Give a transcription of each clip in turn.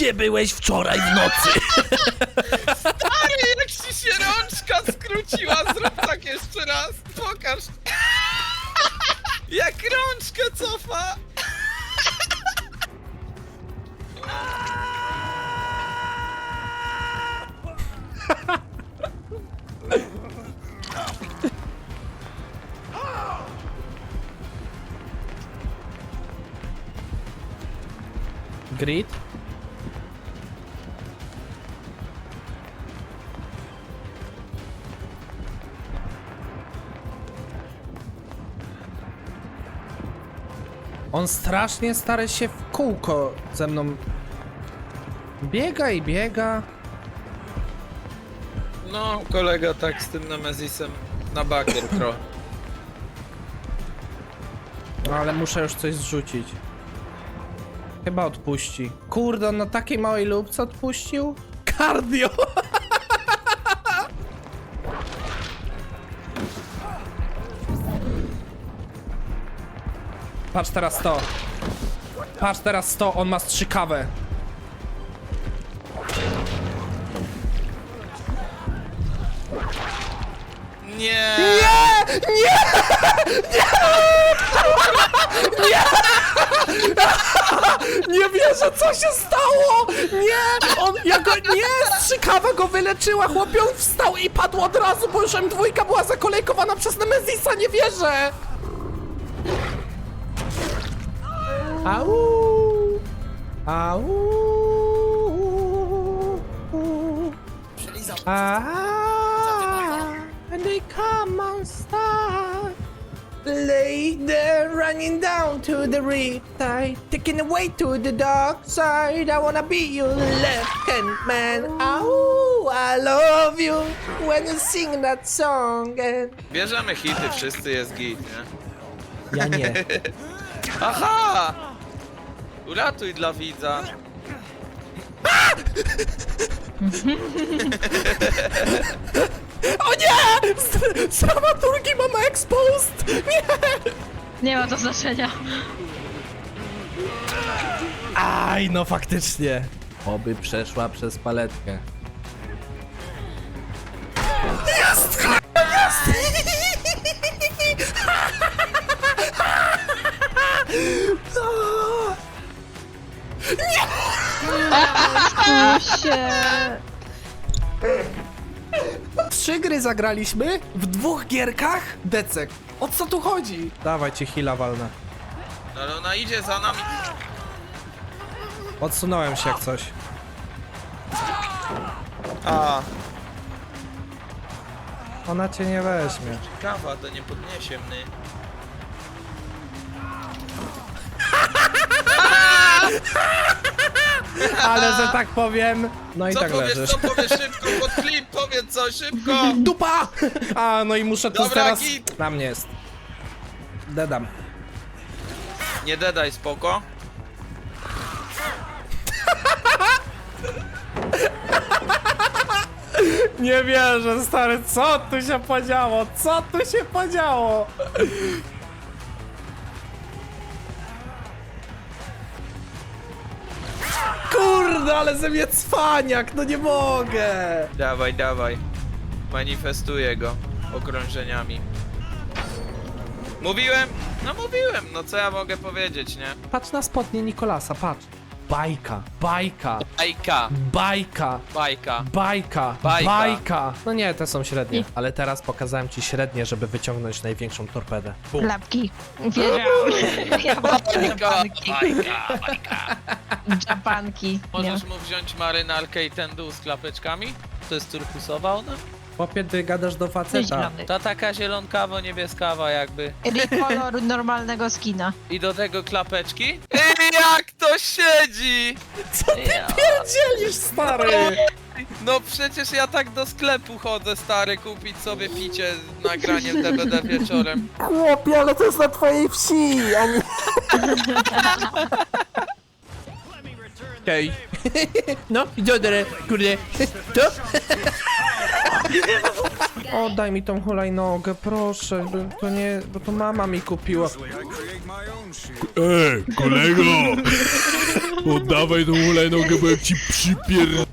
Gdzie byłeś wczoraj w nocy? Stary, jak ci się rączka skróciła, zrób tak jeszcze raz. Pokaż. Jak rączkę cofa. Grid? On strasznie stara się w kółko ze mną. Biega i biega. No, kolega tak z tym Nemezisem na bakier trochę. No ale muszę już coś zrzucić. Chyba odpuści. Kurde, on na takiej małej lubce odpuścił? Cardio! Patrz teraz to. Patrz teraz to, on ma strzykawę. Nie! Nie! Nie! Nie wierzę, co się stało! Nie! On, ja go, nie! Strzykawa go wyleczyła, chłopie, on wstał i padł od razu, bo już M2 była zakolejkowana przez Nemezisa, nie wierzę! Au! Au! Ah, and they come on start. Lay there running down to the riptide, taking away to the dark side. I wanna be your left hand man. I love you when you sing that song. And... Bierzemy hity, wszyscy jest git, nie? Ja nie. Aha! Uratuj dla widza. O nie! Z, z dramaturgii mamy exposed! Nie! Nie ma to znaczenia. Aj, no faktycznie. Oby przeszła przez paletkę. Jest! Jest! się. Trzy gry zagraliśmy w dwóch gierkach? Decek. O co tu chodzi? Dawaj ci hila walnę. No ale ona idzie za nami. Odsunąłem się jak coś. A, Ona cię nie weźmie. kawa to nie podniesie mnie. Ale że tak powiem. No i Co tak powiesz, leżysz. co powiesz szybko, pod klip, powiedz coś szybko! Dupa! A, no i muszę to Dobra, teraz... git. Na mnie jest. Dedam. Nie dedaj, spoko. Nie wierzę, stary, co tu się podziało? Co tu się podziało? Kurde, ale ze mnie cwaniak, no nie mogę! Dawaj, dawaj. Manifestuję go okrążeniami. Mówiłem? No mówiłem, no co ja mogę powiedzieć, nie? Patrz na spodnie Nikolasa, patrz. Bajka, bajka, Bajka, bajka, bajka. bajka, Bajka. bajka. No nie, te są średnie. Ale teraz pokazałem ci średnie, żeby wyciągnąć największą torpedę. Bum. Klapki. Wiedziałam. Ja mam Bajka, japanki. bajka, bajka. Japanki. Nie. Możesz mu wziąć marynarkę i ten dół z klapeczkami? To jest turkusowa ona? Chłopie, ty gadasz do faceta. Ta taka zielonkawo-niebieskawa jakby. Recolor normalnego skina. I do tego klapeczki? Ej, jak to siedzi! Co ty pierdzielisz, stary? No przecież ja tak do sklepu chodzę, stary, kupić sobie picie z nagraniem DBD wieczorem. Chłopie, ale to jest na twojej wsi, a nie... Okej. No, dobra, kurde. To? Oddaj mi tą hulajnogę, proszę, bo to nie, bo to mama mi kupiła. Ej, kolego! Oddawaj tą hulajnogę, bo jak ci przypierdolę.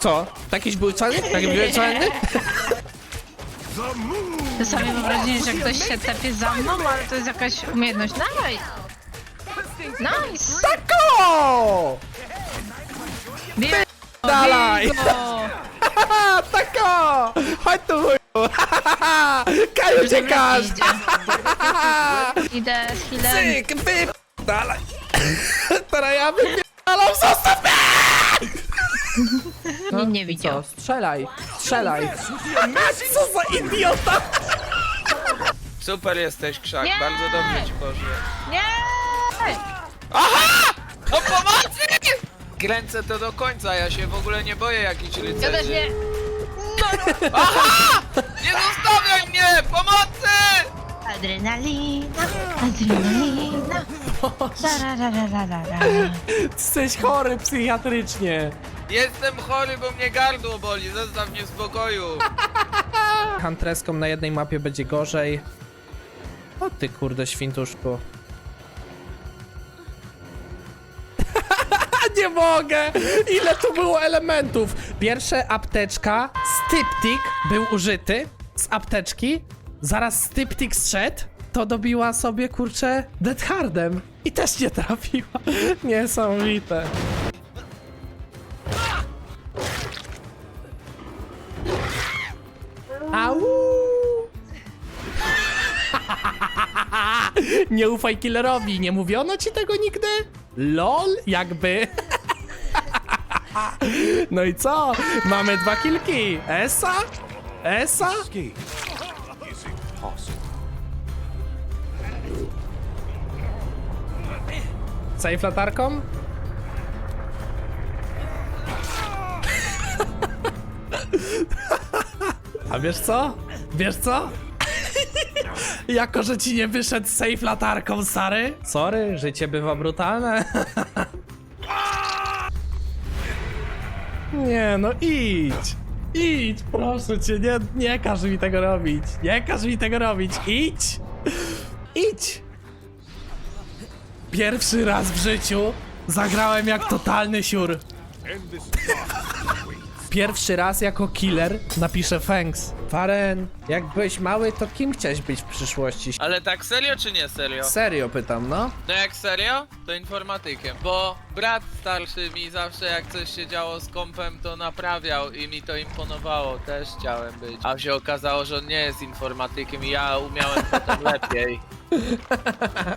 Co? Takiś był ceny? Taki był? Czasami mam wrażenie, że ktoś się tepie za mną, ale to jest jakaś umiejętność. Dawaj! Nice! Tako! Go, Dalej! tako! Chodź tu, chuju! Hahaha! Kaj uciekasz! Idę z healem. Cyk, wy... Dalej! Teraz ja wypierdalam, zostaw mnie! Nikt nie widział. Co? Strzelaj, strzelaj! Co za idiota! Super jesteś, Krzak, Nie! bardzo dobrze ci poszło. Nie! No pomocy! Kręcę to do końca, ja się w ogóle nie boję jakichś Ja też rycerzy. Nie. Nie zostawiaj mnie! Pomocy! Adrenalina, adrenalina. Tararararara. Jesteś chory psychiatrycznie. Jestem chory, bo mnie gardło boli, zostaw mnie w spokoju. Huntreską na jednej mapie będzie gorzej. O ty kurde świntuszku. Nie mogę! Ile tu było elementów? Pierwsze apteczka, styptik był użyty z apteczki. Zaraz styptik zszedł, to dobiła sobie kurczę Dead Hardem. I też nie trafiła. Niesamowite. Au! Nie ufaj killerowi, nie mówiono ci tego nigdy? LOL, jakby. No i co? Mamy dwa kilki. Esa? Esa? Safe latarką? A wiesz co? Wiesz co? Jako, że ci nie wyszedł safe latarką, Sary? Sorry, życie bywa brutalne. nie, no idź. Idź, proszę cię, nie, nie każ mi tego robić. Nie każ mi tego robić. Idź. Idź. Pierwszy raz w życiu zagrałem jak totalny siur. Pierwszy raz jako killer napiszę thanks. Faren, jak byłeś mały, to kim chciałeś być w przyszłości? Ale tak serio czy nie serio? Serio pytam, no. No jak serio? To informatykiem. Bo brat starszy mi zawsze jak coś się działo z kompem to naprawiał i mi to imponowało. Też chciałem być. A się okazało, że on nie jest informatykiem i ja umiałem potem lepiej.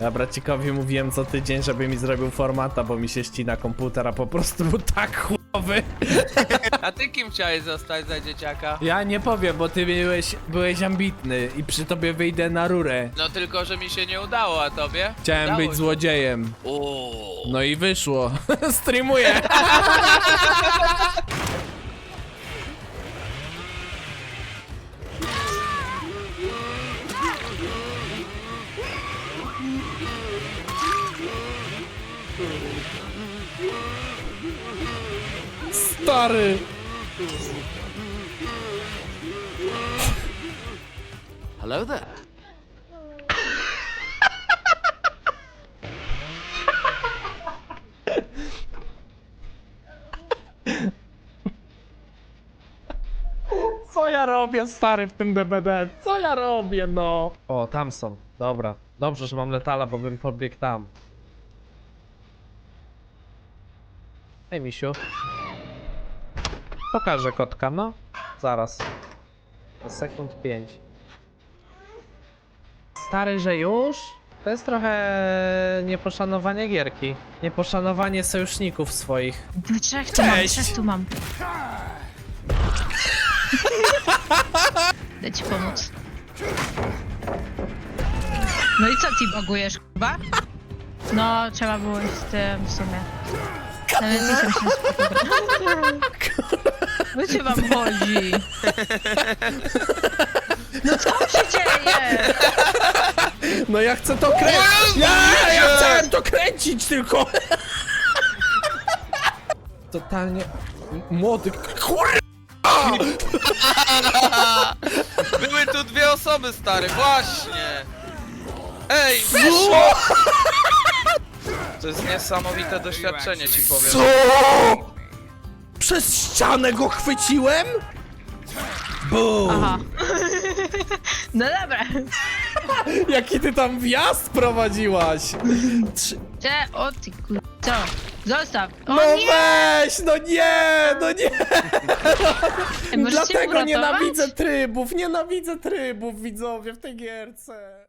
Ja bracikowi mówiłem co tydzień, żeby mi zrobił formata, bo mi się ścina komputer, a po prostu był tak chujowy. A ty kim chciałeś zostać za dzieciaka? Ja nie powiem, bo ty byłeś, byłeś ambitny i przy tobie wyjdę na rurę. No tylko, że mi się nie udało, a tobie? Chciałem Udało być się. złodziejem. Uuu. No i wyszło. Streamuję. Stary. Hello there. Co ja robię, stary, w tym DBD? Co ja robię, no? O, tam są. Dobra. Dobrze, że mam letala, bo bym pobiegł tam. Hej, misiu. Pokażę kotka, no. Zaraz. Za sekund 5. Stary, że już? To jest trochę nieposzanowanie gierki. Nieposzanowanie sojuszników swoich. Trzech tu mam, Cześć. trzech tu mam. Idę ci pomóc. No i co ty bagujesz, chyba? No, trzeba było iść z tym w sumie. Nawet nie chcę się No cię wam chodzi? No co się dzieje? No ja chcę to kręcić! Ja, ja chciałem to kręcić tylko! Totalnie... m- Młody... Kurwa! Były tu dwie osoby, stary, właśnie! Ej, wyszło! To jest niesamowite doświadczenie, ci powiem. Co? Przez ścianę go chwyciłem? Boom! Aha. No dobra. Jaki ty tam wjazd prowadziłaś? Trzy... Cze, o ty kur... Co? Zostaw. O No nie! weź, no nie, no nie! Możecie Dlatego uratować? nienawidzę trybów, nienawidzę trybów, widzowie, w tej gierce.